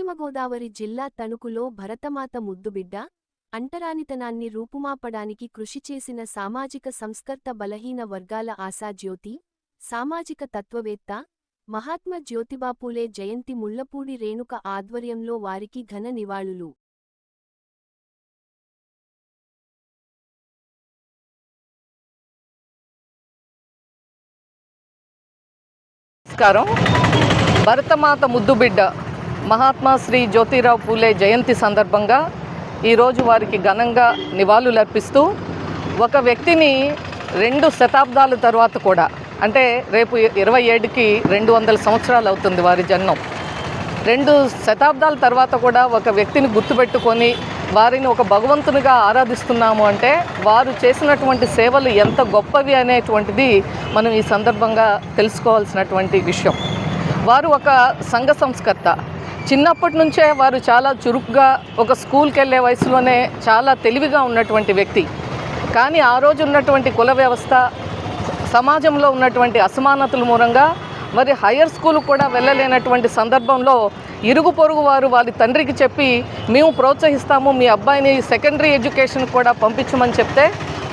పశ్చిమగోదావరి జిల్లా తణుకులో భరతమాత ముద్దుబిడ్డ అంటరానితనాన్ని రూపుమాపడానికి కృషి చేసిన సామాజిక సంస్కర్త బలహీన వర్గాల ఆశాజ్యోతి సామాజిక తత్వవేత్త మహాత్మా జ్యోతిబాపూలే జయంతి ముళ్ళపూడి రేణుక ఆధ్వర్యంలో వారికి ఘన నివాళులు. నమస్కారం. భరతమాత ముద్దుబిడ్డ మహాత్మా శ్రీ జ్యోతిరావు పూలే జయంతి సందర్భంగా ఈరోజు వారికి ఘనంగా నివాళులర్పిస్తూ ఒక వ్యక్తిని రెండు శతాబ్దాల తర్వాత కూడా అంటే రేపు ఇరవై ఏడుకి రెండు వందల సంవత్సరాలు అవుతుంది వారి జన్మం. రెండు శతాబ్దాల తర్వాత కూడా ఒక వ్యక్తిని గుర్తుపెట్టుకొని వారిని ఒక భగవంతునిగా ఆరాధిస్తున్నాము అంటే వారు చేసినటువంటి సేవలు ఎంత గొప్పవి అనేటువంటిది మనం ఈ సందర్భంగా తెలుసుకోవాల్సినటువంటి విషయం. వారు ఒక సంఘ సంస్కర్త. చిన్నప్పటి నుంచే వారు చాలా చురుగ్గా ఒక స్కూల్కి వెళ్ళే వయసులోనే చాలా తెలివిగా ఉన్నటువంటి వ్యక్తి. కానీ ఆ రోజు ఉన్నటువంటి కుల వ్యవస్థ సమాజంలో ఉన్నటువంటి అసమానతల మూలంగా మరి హయ్యర్ స్కూల్ కూడా వెళ్ళలేనటువంటి సందర్భంలో ఇరుగు పొరుగు వారు వాళ్ళ తండ్రికి చెప్పి మేము ప్రోత్సహిస్తాము మీ అబ్బాయిని సెకండరీ ఎడ్యుకేషన్ కూడా పంపించమని చెప్తే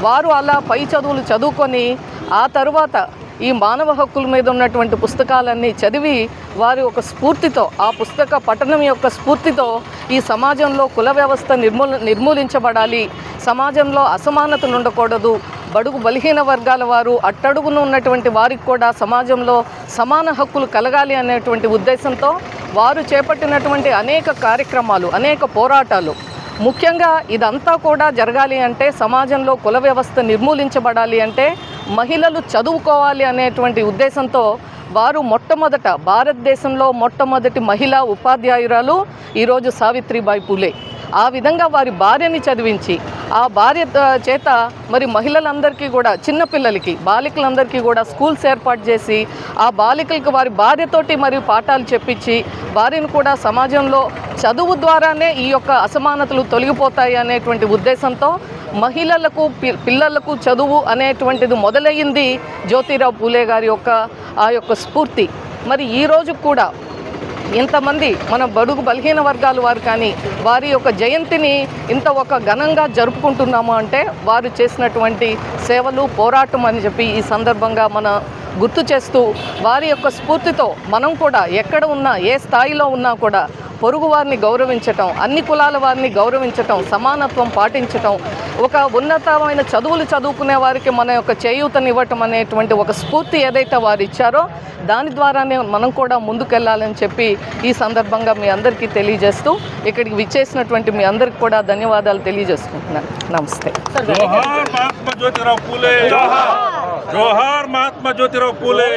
వారు అలా పై చదువులు చదువుకొని ఆ తరువాత ఈ మానవ హక్కుల మీద ఉన్నటువంటి పుస్తకాలన్నీ చదివి వారి ఒక స్ఫూర్తితో ఆ పుస్తక పఠనం యొక్క స్ఫూర్తితో ఈ సమాజంలో కుల వ్యవస్థ నిర్మూల నిర్మూలించబడాలి. సమాజంలో అసమానతలు ఉండకూడదు. బడుగు బలహీన వర్గాల వారు అట్టడుగున ఉన్నటువంటి వారికి కూడా సమాజంలో సమాన హక్కులు కలగాలి అనేటువంటి ఉద్దేశంతో వారు చేపట్టినటువంటి అనేక కార్యక్రమాలు అనేక పోరాటాలు ముఖ్యంగా ఇదంతా కూడా జరగాలి అంటే సమాజంలో కుల వ్యవస్థ నిర్మూలించబడాలి అంటే మహిళలు చదువుకోవాలి అనేటువంటి ఉద్దేశంతో వారు మొట్టమొదట భారతదేశంలో మొట్టమొదటి మహిళా ఉపాధ్యాయురాలు ఈరోజు సావిత్రిబాయి పూలే. ఆ విధంగా వారి భార్యని చదివించి ఆ భార్య చేత మరి మహిళలందరికీ కూడా చిన్నపిల్లలకి బాలికలందరికీ కూడా స్కూల్స్ ఏర్పాటు చేసి ఆ బాలికలకు వారి భార్యతోటి మరియు పాఠాలు చెప్పించి వారిని కూడా సమాజంలో చదువు ద్వారానే ఈ యొక్క అసమానతలు తొలగిపోతాయి అనేటువంటి ఉద్దేశంతో మహిళలకు పి- పిల్లలకు చదువు అనేటువంటిది మొదలయ్యింది జ్యోతిరావు పూలే గారి యొక్క ఆ యొక్క స్ఫూర్తి. మరి ఈ కూడా ఇంతమంది మన బడుగు బలహీన వర్గాల వారు కానీ వారి యొక్క జయంతిని ఇంత ఒక ఘనంగా జరుపుకుంటున్నాము అంటే వారు చేసినటువంటి సేవలు పోరాటం అని చెప్పి ఈ సందర్భంగా మన గుర్తు చేస్తూ వారి యొక్క స్ఫూర్తితో మనం కూడా ఎక్కడ ఉన్నా ఏ స్థాయిలో ఉన్నా కూడా పొరుగు వారిని గౌరవించటం అన్ని కులాల వారిని గౌరవించటం సమానత్వం పాటించటం ఒక ఉన్నతమైన చదువులు చదువుకునే వారికి మన యొక్క చేయూతనివ్వటం అనేటువంటి ఒక స్ఫూర్తి ఏదైతే వారు ఇచ్చారో దాని ద్వారానే మనం కూడా ముందుకెళ్ళాలని చెప్పి ఈ సందర్భంగా మీ అందరికీ తెలియజేస్తూ ఇక్కడికి విచ్చేసినటువంటి మీ అందరికి కూడా ధన్యవాదాలు తెలియజేసుకుంటున్నాను. నమస్తే. మహాత్మా జ్యోతిరావు పూలే. జ్యోతిరావు పూలే.